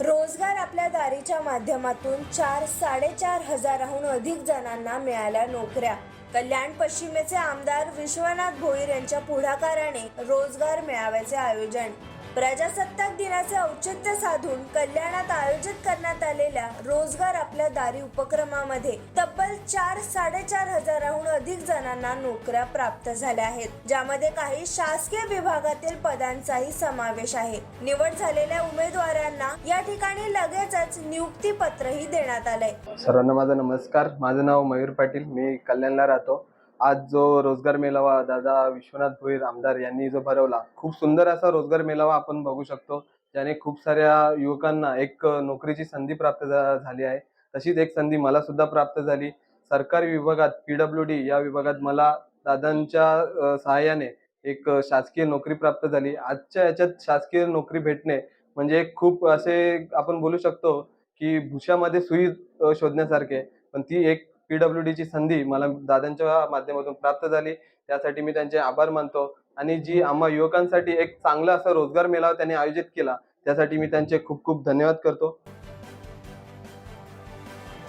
रोजगार आपल्या दारीच्या माध्यमातून चार साडेचार हजाराहून अधिक जणांना मिळाल्या नोकऱ्या. कल्याण पश्चिमेचे आमदार विश्वनाथ भोईर यांच्या पुढाकाराने रोजगार मेळाव्याचे आयोजन. प्रजासत्ताक दिनाचे औचित्य साधून कल्याणात आयोजित करण्यात आलेल्या रोजगार आपल्या दारी उपक्रमामध्ये तब्बल चार साडेचार हजाराहून अधिक जणांना नोकऱ्या प्राप्त झाल्या आहेत ज्यामध्ये काही शासकीय विभागातील पदांचाही समावेश आहे. निवड झालेल्या उमेदवारांना या ठिकाणी लगेचच नियुक्ती पत्रही देण्यात आलंय. सर्वांना माझा नमस्कार. माझं नाव मयूर पाटील. मी कल्याणला राहतो. आज जो रोजगार मेळावा दादा विश्वनाथ भोईर आमदार यांनी जो भरवला खूप सुंदर असा रोजगार मेळावा आपण बघू शकतो ज्याने खूप साऱ्या युवकांना एक नोकरीची संधी प्राप्त झा- झाली आहे. तशीच एक संधी मला सुद्धा प्राप्त झाली. सरकारी विभागात पीडब्ल्यू डी या विभागात मला दादांच्या सहाय्याने एक शासकीय नोकरी प्राप्त झाली. आजच्या याच्यात शासकीय नोकरी भेटणे म्हणजे खूप असे आपण बोलू शकतो की भुशामध्ये सुई शोधण्यासारखे. पण ती एक पीडब्ल्यू डीची संधी मला दादांच्या माध्यमातून प्राप्त झाली. त्यासाठी मी त्यांचे आभार मानतो. आणि जी आम्हा युवकांसाठी एक चांगला असा रोजगार मेळावा त्यांनी आयोजित केला त्यासाठी मी त्यांचे खूप खूप धन्यवाद करतो.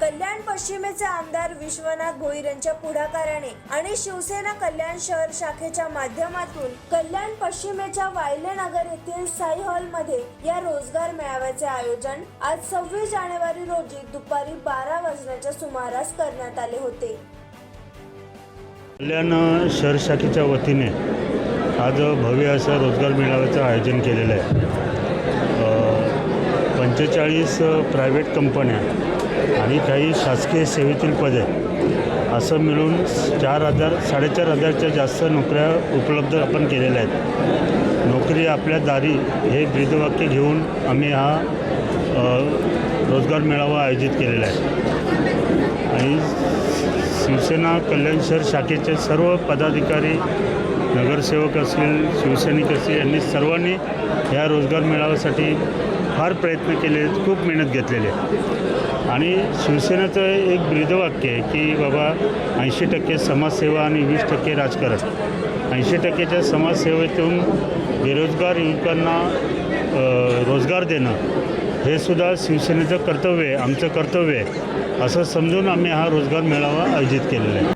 कल्याण पश्चिमेचे आमदार विश्वनाथ भोईर यांच्या पुढाकाराने आणि शिवसेना कल्याण शहर शाखेच्या माध्यमातून कल्याण पश्चिमेच्या वायले नगर येथील साई हॉलमध्ये या रोजगार मेळाव्याचे आयोजन आज सव्वीस जानेवारी रोजी दुपारी बारा वाजण्याच्या सुमारास करण्यात आले होते. कल्याण शहर शाखेच्या वतीने आज भव्य असं रोजगार मेळाव्याचं आयोजन केलेलं आहे. पंचेचाळीस प्रायव्हेट कंपन्या आणि काही शासकीय सेवेतील पदे. असं मिळून चार हजार साडेचार हजारच्या जास्त नोकऱ्या उपलब्ध आपण केलेल्या आहेत. नोकरी आपल्या दारी हे ब्रीदवाक्य घेऊन आम्ही हा रोजगार मेळावा आयोजित केलेला आहे. आणि शिवसेना कल्याण शहर शाखेचे सर्व पदाधिकारी नगरसेवक असतील शिवसैनिक असतील यांनी सर्वांनी ह्या रोजगार मेळाव्यासाठी फार प्रयत्न केले आहेत, खूप मेहनत घेतलेली आहे. आणि शिवसेनेचं एक ब्रीदवाक्य आहे की बाबा ऐंशी टक्के समाजसेवा आणि वीस टक्के राजकारण. ऐंशी टक्केच्या समाजसेवेतून बेरोजगार युवकांना रोजगार देणं हे सुद्धा शिवसेनेचं कर्तव्य आहे आमचं कर्तव्य आहे. असं समजून आम्ही हा रोजगार मेळावा आयोजित केलेला आहे.